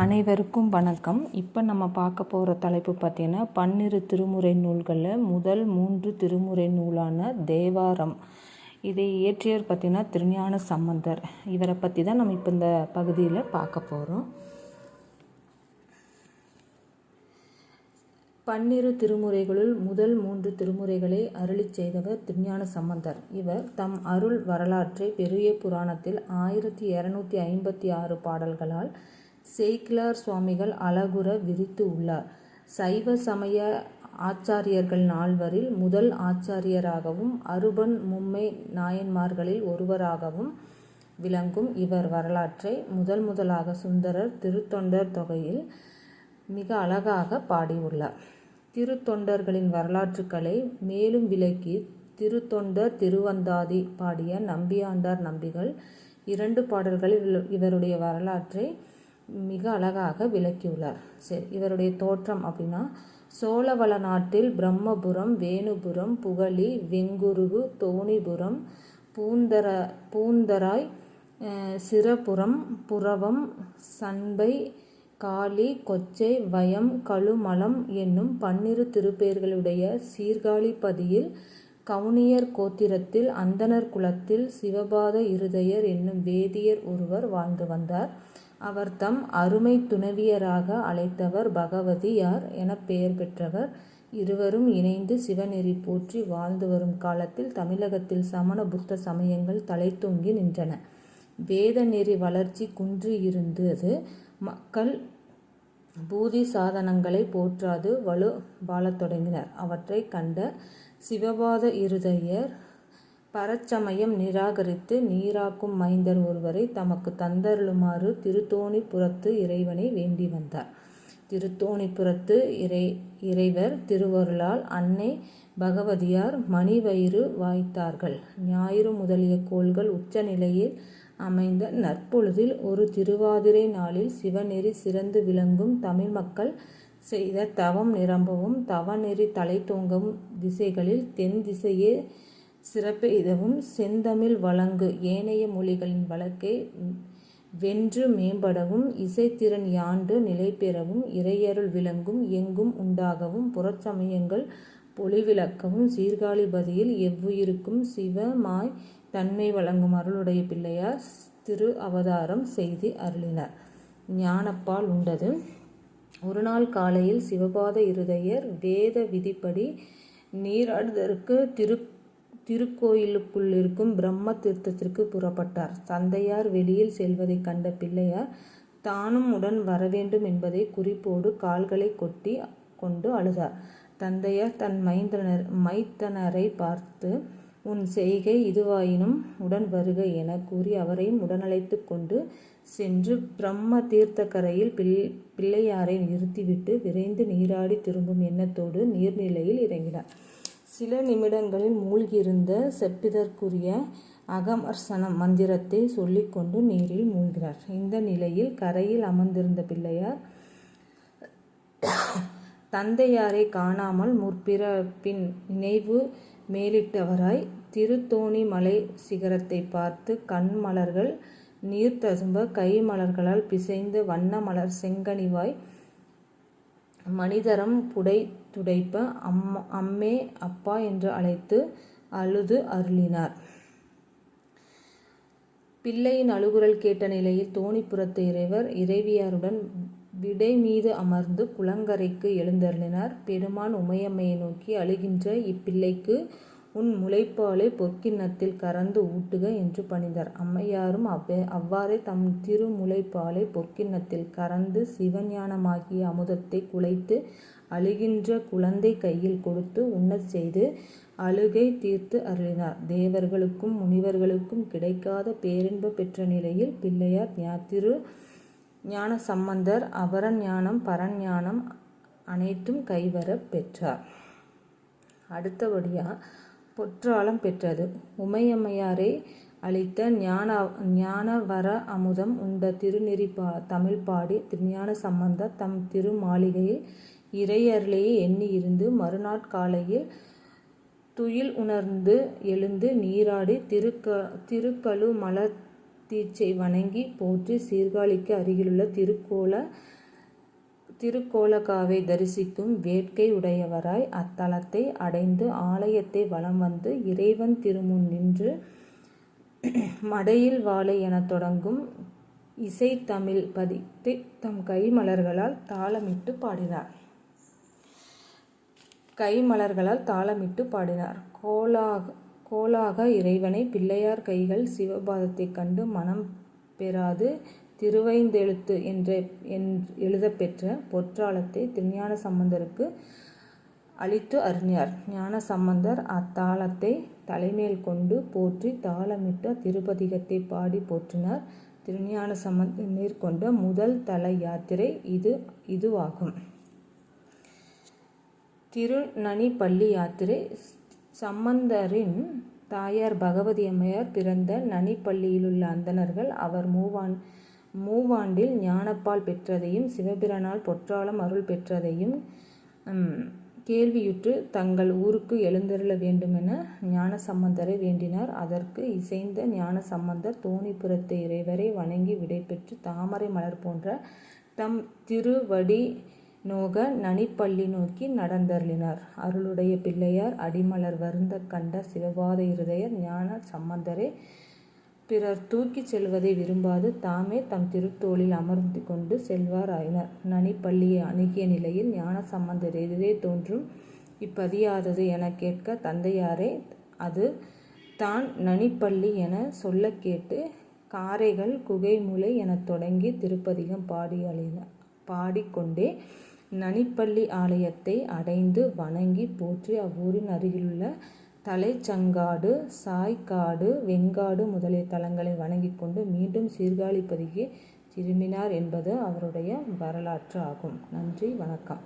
அனைவருக்கும் வணக்கம். இப்போ நம்ம பார்க்க போகிற தலைப்பு பார்த்திங்கன்னா பன்னிரு திருமுறை நூல்களில் முதல் மூன்று திருமுறை நூலான தேவாரம். இதை இயற்றியவர் பார்த்திங்கன்னா திருஞான சம்பந்தர். இவரை பற்றி தான் நம்ம இப்போ இந்த பகுதியில் பார்க்க போகிறோம் பன்னிரு திருமுறைகளுள் முதல் மூன்று திருமுறைகளை அருளிச் செய்தவர் திருஞான சம்பந்தர். இவர் தம் அருள் வரலாற்றை பெரிய புராணத்தில் ஆயிரத்தி இரநூத்தி ஐம்பத்தி ஆறு பாடல்களால் சேக்கிலார் சுவாமிகள் அழகுற விரித்து உள்ளார். சைவ சமய ஆச்சாரியர்கள் நால்வரில் முதல் ஆச்சாரியராகவும் அருபன் மும்மை நாயன்மார்களில் ஒருவராகவும் விளங்கும் இவர் வரலாற்றை முதல் முதலாக சுந்தரர் திருத்தொண்டர் தொகையில் மிக அழகாக பாடியுள்ளார். திருத்தொண்டர்களின் வரலாற்றுக்களை மேலும் விளக்கி திருத்தொண்டர் திருவந்தாதி பாடிய நம்பியாண்டார் நம்பிகள் இரண்டு பாடல்களில் இவருடைய வரலாற்றை மிக அழகாக விளக்கியுள்ளார். சரி இவருடைய தோற்றம் அப்படின்னா சோழவள நாட்டில் பிரம்மபுரம் வேணுபுரம் புகழி வெங்குருகு தோணிபுரம் பூந்தர பூந்தராய் சிறபுரம் புறவம் சண்பை காளி கொச்சை வயம் கழுமலம் என்னும் பன்னிரு திருப்பெயர்களுடைய சீர்காழிப்பதியில் கவுனியர் கோத்திரத்தில் அந்தனர் குலத்தில் சிவபாத இருதயர் என்னும் வேதியர் ஒருவர் வாழ்ந்து வந்தார். அவர் தம் அருமை துணவியராக அழைத்தவர் பகவதியார் என பெயர் பெற்றவர். இருவரும் இணைந்து சிவநெறி போற்றி வாழ்ந்து வரும் காலத்தில் தமிழகத்தில் சமண புத்த சமயங்கள் தலைத்தொங்கி நின்றன. வேத நெறி வளர்ச்சி குன்றி இருந்தது. மக்கள் பூதி சாதனங்களை போற்றாது வலு வாழத் தொடங்கினர். அவற்றை கண்ட சிவபாத இருதயர் பரச்சமயம் நிராகரித்து நீராக்கும் மைந்தர் ஒருவரை தமக்கு தந்தருளுமாறு திருத்தோணிபுரத்து இறைவனை வேண்டி வந்தார். திருத்தோணிபுரத்து இறை இறைவர் திருவருளால் அன்னை பகவதியார் மணிவயிறு வாய்த்தார்கள். ஞாயிறு முதலிய கோள்கள் உச்ச நிலையில் அமைந்த நற்பொழுதில் ஒரு திருவாதிரை நாளில் சிவநெறி சிறந்து விளங்கும் தமிழ் மக்கள் செய்த தவம் நிரம்பவும் தவநெறி தலை தோங்கவும் திசைகளில் தென் திசையே சிறப்பு இதுவும் செந்தமிழ் வழங்கு. ஏனைய மொழிகளின் வழக்கை வென்று மேம்படவும் இசைத்திறன் யாண்டு நிலை பெறவும் இறையருள் விளங்கும் எங்கும் உண்டாகவும் புறச்சமயங்கள் பொலிவிளக்கவும் சீர்காழிபதியில் எவ்வுயிருக்கும் சிவமாய் தன்மை வழங்கும் அருளுடைய பிள்ளையார் திரு அவதாரம் செய்து அருளினார். ஞானப்பால் உண்டது. ஒரு நாள் காலையில் சிவபாத இருதயர் வேத விதிப்படி நீராடுதற்கு திரு திருக்கோயிலுக்குள்ளிருக்கும் பிரம்ம தீர்த்தத்திற்கு புறப்பட்டார். தந்தையார் வெளியில் செல்வதை கண்ட பிள்ளையார் தானும் உடன் வரவேண்டும் என்பதை குறிப்போடு கால்களை கொட்டி கொண்டு அழுதார். தந்தையார் தன் மைந்தனர் மைத்தனரை பார்த்து உன் செய்கை இதுவாயினும் உடன் வருக என கூறி அவரையும் உடனழைத்து கொண்டு சென்று பிரம்ம தீர்த்தக்கரையில் பிள் பிள்ளையாரை நிறுத்திவிட்டு விரைந்து நீராடி திரும்பும் எண்ணத்தோடு நீர்நிலையில் இறங்கினார். சில நிமிடங்களில் மூழ்கியிருந்த செப்பிதற்குரிய அகமர்சனம் மந்திரத்தை சொல்லிக்கொண்டு நீரில் மூழ்கிறார் இந்த நிலையில் கரையில் அமர்ந்திருந்த பிள்ளையார் தந்தையாரை காணாமல் முற்பிறப்பின் நினைவு மேலிட்டவராய் திருத்தோணி மலை சிகரத்தை பார்த்து கண் மலர்கள் நீர் ததும்ப கை மலர்களால் பிசைந்து வண்ண மலர் செங்கனிவாய் மனிதரம் புடை துடைப்ப அம் அம்மே அப்பா என்று அழைத்து அழுது அருளினார். பிள்ளையின் அழுகுரல் கேட்ட நிலையில் தோணிப்புறத்து இறைவர் இறைவியாருடன் விடை மீது அமர்ந்து குளங்கரைக்கு எழுந்தருளினார். பெருமான் உமையம்மையை நோக்கி அழுகின்ற இப்பிள்ளைக்கு உன் முளைப்பாலை பொற்கிண்ணத்தில் கறந்து ஊட்டுக என்று பணிந்தார். அம்மையாரும் அவ்வே அவ்வாறே தம் திருமுலைப்பாலை பொற்கிண்ணத்தில் கறந்து சிவஞானமாகிய அமுதத்தை குலைத்து அழுகின்ற குழந்தை கையில் கொடுத்து உண்ணச் செய்து அழுகை தீர்த்து அருளினார். தேவர்களுக்கும் முனிவர்களுக்கும் கிடைக்காத பேரின்ப பெற்ற நிலையில் பிள்ளையார் ஞாத்திரு ஞான சம்பந்தர் அபரஞானம் பரஞானம் அனைத்தும் கைவரப் பெற்றார். அடுத்தபடியாக பொற்றாளம் பெற்றது. உமையம்மையாரை அளித்த ஞான ஞான வர அமுதம் உண்ட திருநெறி பா தமிழ் பாடி திருஞான சம்பந்தர் தம் திருமாளிகையில் இறையர்லேயே எண்ணி இருந்து மறுநாட்காலையில் துயில் உணர்ந்து எழுந்து நீராடி திருக்க திருக்கழு மலர் தீட்சை வணங்கி போற்றி சீர்காழிக்கு அருகிலுள்ள திருக்கோல திருக்கோலகாவை தரிசிக்கும் வேட்கை உடையவராய் அத்தலத்தை அடைந்து ஆலயத்தை வலம் வந்து இறைவன் திருமுன் நின்று மடையில் வாழை என தொடங்கும் இசைத்தமிழ் பதித்து தம் கைமலர்களால் தாளமிட்டு பாடினார். கைமலர்களால் தாளமிட்டு பாடினார். கோலாக கோலாக இறைவனை பிள்ளையார் கைகள் சிவபாதத்தைக் கண்டு மனம் பெறாது. திருவைந்தெழுத்து என்ற எழுதப்பெற்ற பொற்றாளத்தை திருஞான சம்பந்தருக்கு அளித்து அறிஞர் ஞான சம்பந்தர் அத்தாளத்தை தலைமேல் கொண்டு போற்றி தாளமிட்ட திருப்பதிகத்தை பாடி போற்றினார். திருஞான சம்பந்தர் மேற்கொண்ட முதல் தல யாத்திரை இது இதுவாகும். திருநனிப்பள்ளி யாத்திரை சம்பந்தரின் தாயார் பகவதி அம்மையார் பிறந்த நனிப்பள்ளியிலுள்ள அந்தணர்கள் அவர் மூவான் மூவாண்டில் ஞானப்பால் பெற்றதையும் சிவபிரனால் பொற்றாளம் அருள் பெற்றதையும் கேள்வியுற்று தங்கள் ஊருக்கு எழுந்தருள வேண்டுமென ஞானசம்பந்தரை வேண்டினார். அதற்கு இசைந்த ஞானசம்பந்தர் தோணிபுரத்து இறைவரை வணங்கி விடைபெற்று தாமரை மலர் போன்ற தம் திருவடி நோக நனிப்பள்ளி நோக்கி நடந்தருளினார். அருளுடைய பிள்ளையார் அடிமலர் வருந்த கண்ட சிவபாத இருதயர் ஞான சம்பந்தரே பிறர் தூக்கிச் செல்வதை விரும்பாது தாமே தம் திருத்தோளில் அமர்ந்து கொண்டு செல்வாராயினர் நனிப்பள்ளியை அணுகிய நிலையில் ஞான சம்பந்தர் எதிரே தோன்றும். இப்பதியாதது என கேட்க தந்தையாரே அது தான் நனிப்பள்ளி என சொல்ல கேட்டு காரைகள் குகைமுலை எனத் தொடங்கி திருப்பதிகம் பாடி அழின பாடிக்கொண்டே நனிப்பள்ளி ஆலயத்தை அடைந்து வணங்கி போற்றி அவ்வூரின் அருகிலுள்ள தலைச்சங்காடு சாய்க்காடு வெங்காடு முதலிய தலங்களை வணங்கிக் கொண்டு மீண்டும் சீர்காழிப்பதிக்கு திரும்பினார் என்பது அவருடைய வரலாற்று ஆகும். நன்றி வணக்கம்.